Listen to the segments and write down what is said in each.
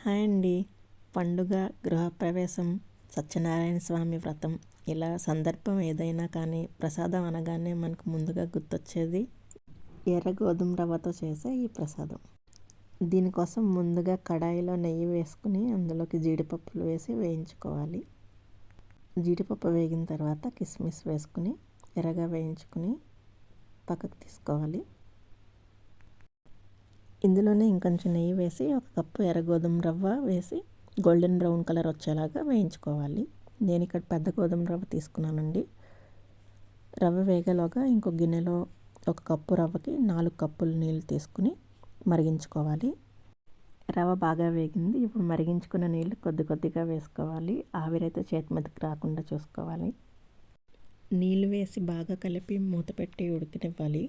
Hi అండి. పండుగ గృహప్రవేశం సత్యనారాయణ స్వామి వ్రతం ఇలా సందర్భం ఏదైనా కానీ ప్రసాదం అనగానే మనకు ముందుగా గుర్తొచ్చేది ఎర్ర గోధుమ రవ్వతో చేసే ఈ ప్రసాదం. దీనికోసం ముందుగా కడాయిలో నెయ్యి వేసుకుని అందులోకి జీడిపప్పులు వేసి వేయించుకోవాలి. జీడిపప్పు వేగిన తర్వాత కిస్మిస్ వేసుకుని ఎర్రగా వేయించుకుని పక్కకు తీసుకోవాలి. ఇందులోనే ఇంకొంచెం నెయ్యి వేసి ఒక కప్పు ఎర్ర గోధుమ రవ్వ వేసి గోల్డెన్ బ్రౌన్ కలర్ వచ్చేలాగా వేయించుకోవాలి. నేను ఇక్కడ పెద్ద గోధుమ రవ్వ తీసుకున్నానండి. రవ్వ వేగలోగా ఇంకో గిన్నెలో ఒక కప్పు రవ్వకి నాలుగు కప్పులు నీళ్ళు తీసుకుని మరిగించుకోవాలి. రవ్వ బాగా వేగింది. ఇప్పుడు మరిగించుకున్న నీళ్ళు కొద్ది కొద్దిగా వేసుకోవాలి. ఆవిరైతే చేతి మీదకి రాకుండా చూసుకోవాలి. నీళ్ళు వేసి బాగా కలిపి మూత పెట్టి ఉడికినివ్వాలి.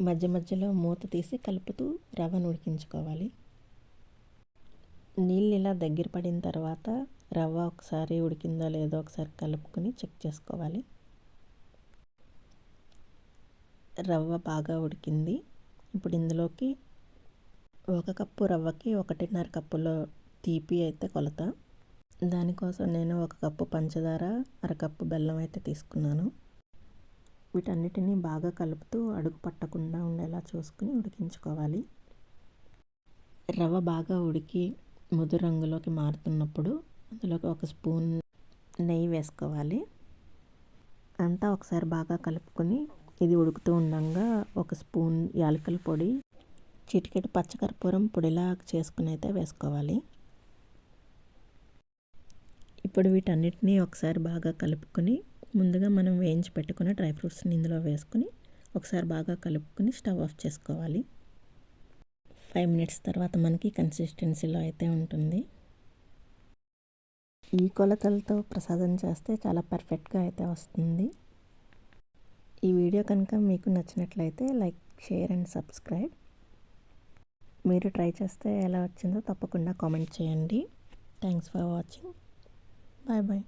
మధ్య మధ్యలో మూత తీసి కలుపుతూ రవ్వను ఉడికించుకోవాలి. నీళ్ళు ఇలా దగ్గర పడిన తర్వాత రవ్వ ఒకసారి ఉడికిందో లేదో ఒకసారి కలుపుకొని చెక్ చేసుకోవాలి. రవ్వ బాగా ఉడికింది. ఇప్పుడు ఇందులోకి ఒక కప్పు రవ్వకి ఒకటిన్నర కప్పులో తీపి అయితే కొలత. దానికోసం నేను ఒక కప్పు పంచదార అరకప్పు బెల్లం అయితే తీసుకున్నాను. వీటన్నిటినీ బాగా కలుపుతూ అడుగు పట్టకుండా ఉండేలా చూసుకుని ఉడికించుకోవాలి. రవ్వ బాగా ఉడికి ముదు రంగులోకి మారుతున్నప్పుడు అందులోకి ఒక స్పూన్ నెయ్యి వేసుకోవాలి. అంతా ఒకసారి బాగా కలుపుకొని ఇది ఉడుకుతూ ఉండగా ఒక స్పూన్ యాలకుల పొడి చిటికెట్ పచ్చకర్పూరం పొడిలా చేసుకుని అయితే వేసుకోవాలి. ఇప్పుడు వీటన్నిటినీ ఒకసారి బాగా కలుపుకొని ముందుగా మనం వేయించి పెట్టుకున్న డ్రై ఫ్రూట్స్ని ఇందులో వేసుకుని ఒకసారి బాగా కలుపుకొని స్టవ్ ఆఫ్ చేసుకోవాలి. ఫైవ్ మినిట్స్ తర్వాత మనకి కన్సిస్టెన్సీలో అయితే ఉంటుంది. ఈ కొలతలతో ప్రసాదం చేస్తే చాలా పర్ఫెక్ట్గా అయితే వస్తుంది. ఈ వీడియో కనుక మీకు నచ్చినట్లయితే లైక్ షేర్ అండ్ సబ్స్క్రైబ్. మీరు ట్రై చేస్తే ఎలా వచ్చిందో తప్పకుండా కామెంట్ చేయండి. Thanks for watching. Bye bye.